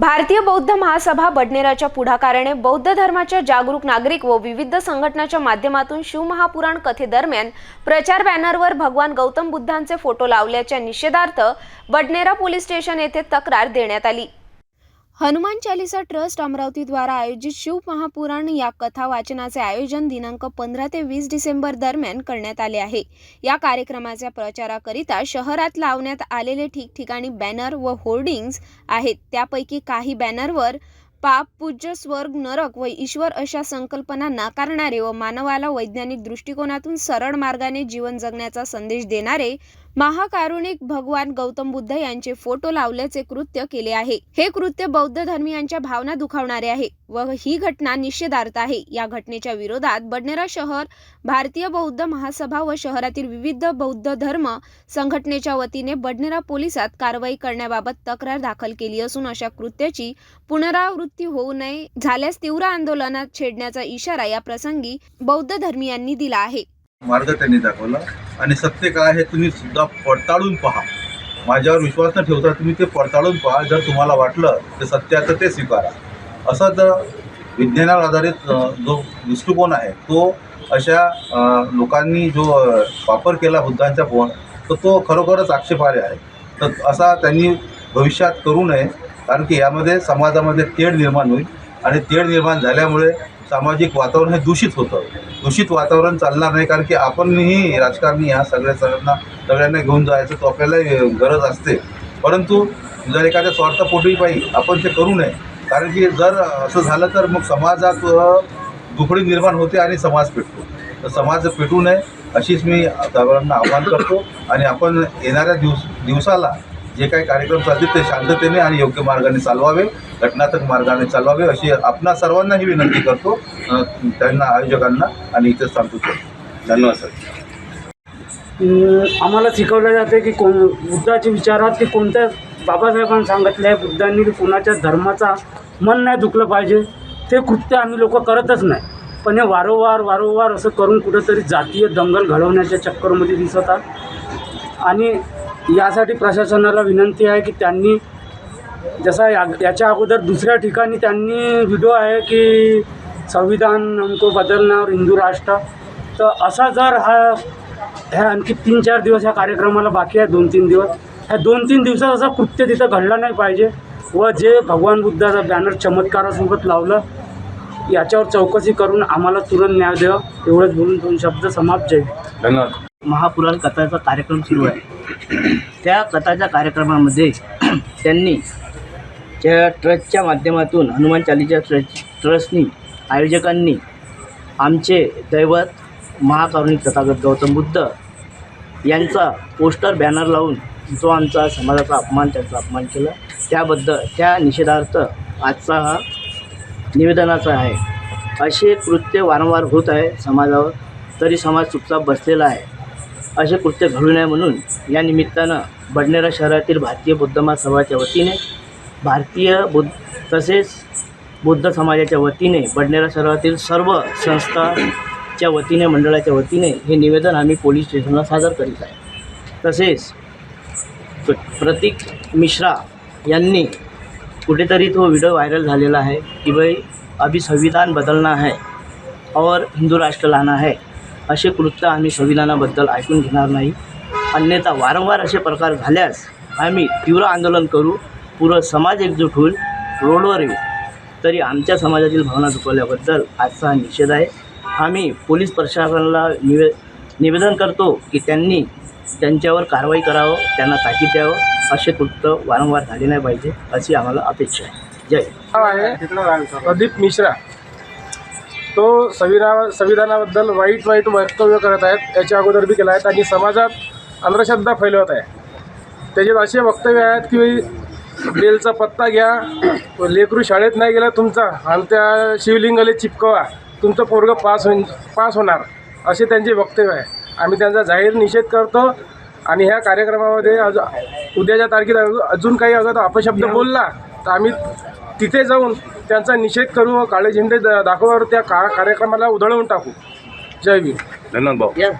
भारतीय बौद्ध महासभा बडनेराच्या पुढाकाराने बौद्ध धर्माच्या जागरूक नागरिक व विविध संघटनाच्या माध्यमातून शिवमहापुराण कथेदरम्यान प्रचार बॅनरवर भगवान गौतम बुद्धांचे फोटो लावल्याच्या निषेधार्थ बडनेरा पोलीस स्टेशन येथे तक्रार देण्यात आली. हनुमान चालिसा ट्रस्ट अमरावतीद्वारा आयोजित शिव महापुराण या कथा वाचनाचे आयोजन दिनांक पंधरा ते वीस डिसेंबर दरम्यान करण्यात आले आहे. या कार्यक्रमाच्या प्रचाराकरिता शहरात लावण्यात आलेले ठिकठिकाणी बॅनर व होर्डिंग्ज आहेत. त्यापैकी काही बॅनरवर पाप पूज्य स्वर्ग नरक व ईश्वर अशा संकल्पना नाकारणारे व मानवाला वैज्ञानिक दृष्टिकोनातून सरळ मार्गाने जीवन जगण्याचा संदेश देणारे महाकारुणिक भगवान गौतम बुद्ध यांचे फोटो लावल्याचे कृत्य केले आहे. हे कृत्य बौद्ध धर्मियांच्या भावना दुखावणारे आहे व ही घटना निषेधार्थ आहे. या घटनेच्या विरोधात बडनेरा शहर भारतीय बौद्ध महासभा व शहरातील विविध बौद्ध धर्म संघटनेच्या वतीने बडनेरा पोलिसात कारवाई करण्याबाबत तक्रार दाखल केली असून अशा कृत्याची पुनरावृत्ती होऊ नये झाल्यास तीव्र आंदोलनात छेडण्याचा इशारा या प्रसंगी बौद्ध धर्मियांनी दिला आहे. मार्ग त्यांनी दाखवला. आणि सत्य काय आहे तुम्ही सुद्धा पडताळून पहा. माझ्यावर विश्वास न ठेवता तुम्ही ते पडताळून पहा. जर तुम्हाला वाटलं ते सत्याचं ते स्वीकारा. असंच विज्ञानावर आधारित जो दृष्टिकोन आहे तो अशा लोकांनी जो वापर केला बुद्धांचा फोन तर तो खरोखरच आक्षेपार्ह आहे. तर असा त्यांनी भविष्यात करू नये कारण की यामध्ये समाजामध्ये तेढ निर्माण होईल. आणि तेढ निर्माण झाल्यामुळे सामाजिक वातावरण हे दूषित होतं. दूषित वातावरण चालणार नाही कारण की आपणही राजकारणी ह्या सगळ्या सगळ्यांना सगळ्यांना घेऊन जायचं तो आपल्याला गरज असते. परंतु जर एखाद्या स्वार्थपोटी पाहिजे आपण ते करू नये कारण की जर असं झालं तर मग समाजात दुखडी निर्माण होते आणि समाज पेटतो. तर समाज पेटू नये अशीच मी सर्वांना आवाहन करतो. आणि आपण येणाऱ्या दिवस दिवसाला जे काही कार्यक्रम चालतील ते शांततेने आणि योग्य मार्गाने चालवावे घटनात्मक मार्गाने चालवावे अशी आपणा सर्वांनाही विनंती करतो. त्यांना आयोजकांना आणि इथं सांगतो. धन्यवाद सर. आम्हाला शिकवलं जाते की कोण बुद्धाच्या विचारात की कोणत्या बाबासाहेबांनी सांगितलं आहे बुद्धांनी की कोणाच्या धर्माचा मन नाही दुखलं पाहिजे. ते कृत्य आम्ही लोक करतच नाही. पण हे वारंवार वारंवार असं करून कुठंतरी जातीय दंगल घडवण्याच्या चक्करमध्ये दिसत आहे आणि यासाठी प्रशासनाला विनंती आहे की त्यांनी जसा या याच्या अगोदर दुसऱ्या ठिकाणी त्यांनी व्हिडिओ आहे की संविधान हमको बदलणार हिंदू राष्ट्र. तर असा जर हा ह्या आणखी तीन चार दिवस ह्या कार्यक्रमाला बाकी आहे दोन तीन दिवस. ह्या दोन तीन दिवसात असा कृत्य तिथं घडला नाही पाहिजे. व जे भगवान बुद्धाचा बॅनर चमत्कारासोबत लावलं याच्यावर चौकशी करून आम्हाला तुरंत न्याय द्यावा. एवढंच बोलून दोन शब्द समाप्त. जाईल धन्यवाद. महापुराण कथाचा कार्यक्रम सुरू आहे. त्या कथाच्या कार्यक्रमामध्ये त्यांनी त्या ट्रस्टच्या माध्यमातून हनुमान चालीच्या ट्रस्ट ट्रस्टनी आयोजकांनी आमचे दैवत महाकारुणिक तथागत गौतम बुद्ध यांचा पोस्टर बॅनर लावून जो आमचा समाजाचा अपमान त्यांचा अपमान केला. त्याबद्दल त्या निषेधार्थ आजचा हा निवेदनाचा आहे. असे कृत्य वारंवार होत आहे समाजावर. तरी समाज चुपचाप बसलेला आहे. असे कृत्य घडू नये म्हणून या निमित्तानं बडनेरा शहरातील भारतीय बुद्ध महासभाच्या वतीने भारतीय बुद्ध तसेच बुद्ध समाजाच्या वतीने बडनेरा शहरातील सर्व संस्थाच्या वतीने मंडळाच्या वतीने हे निवेदन आम्ही पोलीस स्टेशनला सादर करीत आहे. तसेच प्रतीक मिश्रा यांनी कुठेतरी तो व्हिडिओ व्हायरल झालेला आहे की भाई अभी संविधान बदलना है और हिंदू राष्ट्र लाना है. असे कृत्य आम्ही संविधानाबद्दल ऐकून घेणार नाही. अन्यथा वारंवार असे प्रकार झाल्यास आम्ही तीव्र आंदोलन करू पुरं समाज एकजूट होईल रोडवर येऊ. तरी आमच्या समाजातील भावना दुखवल्याबद्दल आजचा हा निषेध आहे. आम्ही पोलीस प्रशासनाला निवे निवेदन करतो की त्यांनी त्यांच्यावर कारवाई करावं त्यांना ताकीद द्यावं. असे कृत्य वारंवार झाले नाही पाहिजे अशी आम्हाला अपेक्षा आहे. जय आहे. प्रदीप मिश्रा. तो संविधा संविधानाबद्दल वाईट वाईट वक्तव्य करत आहेत याच्या अगोदर बी केला आहेत आणि समाजात अंधश्रद्धा फैलवत आहे. त्याच्यात असे वक्तव्य आहेत की बेलचा पत्ता घ्या लेकरू शाळेत नाही गेला तुमचा आणि त्या शिवलिंगाला चिपकवा तुमचं पोरगं पास होईन पास होणार असे त्यांचे वक्तव्य आहे. आम्ही त्यांचा जाहीर निषेध करतो आणि ह्या कार्यक्रमामध्ये अजून उद्याच्या तारखेला अजून- अजून काही अगर अपशब्द बोलला तर आम्ही तिथे जाऊन त्यांचा निषेध करू व काळे झेंडे दा- दाखवल्यावर त्या का कार्यक्रमाला उधळवून टाकू. जय भीम. धन्यवाद भाऊ. या.